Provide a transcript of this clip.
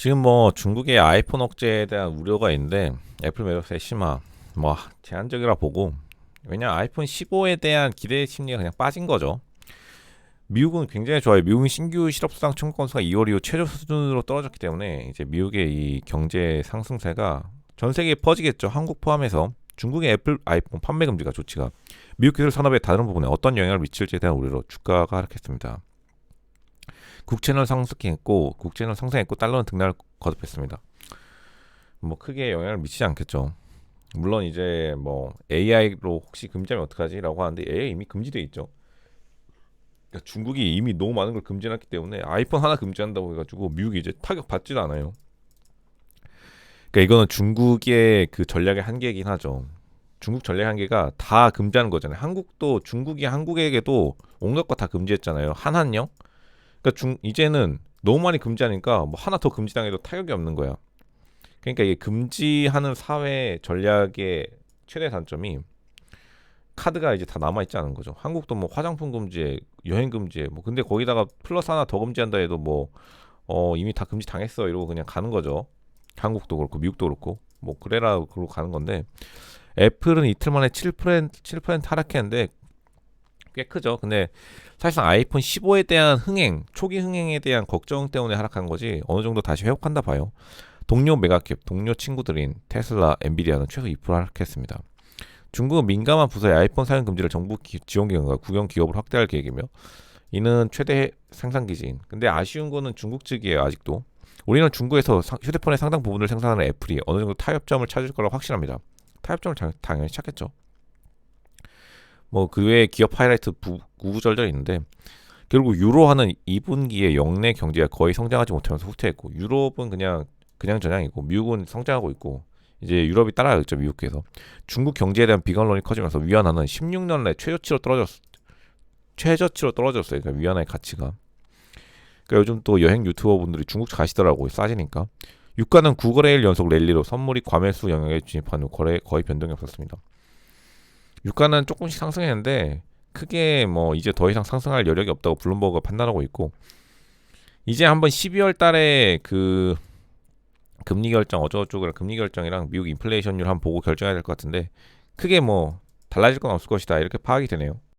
지금 뭐 중국의 아이폰 억제에 대한 우려가 있는데 애플 매력세 심화 뭐 제한적이라 보고 왜냐 아이폰 15에 대한 기대 심리가 그냥 빠진 거죠. 미국은 굉장히 좋아요. 미국은 신규 실업수당 청구 건수가 2월 이후 최저 수준으로 떨어졌기 때문에 이제 미국의 이 경제 상승세가 전 세계에 퍼지겠죠. 한국 포함해서 중국의 애플 아이폰 판매 금지가 조치가 미국 기술 산업의 다른 부분에 어떤 영향을 미칠지에 대한 우려로 주가가 하락했습니다. 국채는 상승했고 국채는 상승했고 달러는 등락을 거듭했습니다. 뭐 크게 영향을 미치지 않겠죠. 물론 이제 뭐 AI로 혹시 금지하면 어떡하지라고 하는데 AI 이미 금지돼 있죠. 그러니까 중국이 이미 너무 많은 걸 금지해놨기 때문에 아이폰 하나 금지한다고 해가지고 미국이 이제 타격 받지도 않아요. 그러니까 이거는 중국의 그 전략의 한계이긴 하죠. 중국 전략 한계가 다 금지하는 거잖아요. 한국도 중국이 한국에게도 온갖 거 다 금지했잖아요. 한한령. 그러니까 중 이제는 너무 많이 금지하니까 뭐 하나 더 금지당해도 타격이 없는 거야. 그러니까 이게 금지하는 사회 전략의 최대 단점이 카드가 이제 다 남아 있지 않은 거죠. 한국도 뭐 화장품 금지에 여행 금지에 뭐 근데 거기다가 플러스 하나 더 금지한다 해도 뭐 어, 이미 다 금지 당했어 이러고 그냥 가는 거죠. 한국도 그렇고 미국도 그렇고 뭐 그래라 그러고 가는 건데 애플은 이틀 만에 7% 7% 하락했는데 꽤 크죠. 근데 사실상 아이폰 15에 대한 흥행, 초기 흥행에 대한 걱정 때문에 하락한 거지 어느 정도 다시 회복한다 봐요. 동료 메가캡, 동료 친구들인 테슬라, 엔비디아는 최소 2% 하락했습니다. 중국은 민감한 부서의 아이폰 사용 금지를 정부 기, 지원 기관과 국영 기업으로 확대할 계획이며 이는 최대 생산 기지인. 근데 아쉬운 거는 중국 측이에요 아직도. 우리는 중국에서 상- 휴대폰의 상당 부분을 생산하는 애플이 어느 정도 타협점을 찾을 거라고 확신합니다. 타협점을 자- 당연히 찾겠죠. 뭐 그 외에 기업 하이라이트 부, 구구절절 있는데 결국 유로화는 2분기에 영내 경제가 거의 성장하지 못하면서 후퇴했고 유럽은 그냥 그냥 전향이고 미국은 성장하고 있고 이제 유럽이 따라가겠죠 미국에서 중국 경제에 대한 비관론이 커지면서 위안화는 16년 내 최저치로 떨어졌 최저치로 떨어졌어요. 그러니까 위안화의 가치가. 그러니까 요즘 또 여행 유튜버 분들이 중국 가시더라고요. 싸지니까. 유가는 9거래일 연속 랠리로 선물이 과매수 영역에 진입한 후 거래 거의 변동이 없었습니다. 유가는 조금씩 상승했는데 크게 뭐 이제 더 이상 상승할 여력이 없다고 블룸버그가 판단하고 있고 이제 한번 12월 달에 그 금리 결정 어쩌고저쩌고 금리 결정이랑 미국 인플레이션율 한번 보고 결정해야 될 것 같은데 크게 뭐 달라질 건 없을 것이다 이렇게 파악이 되네요.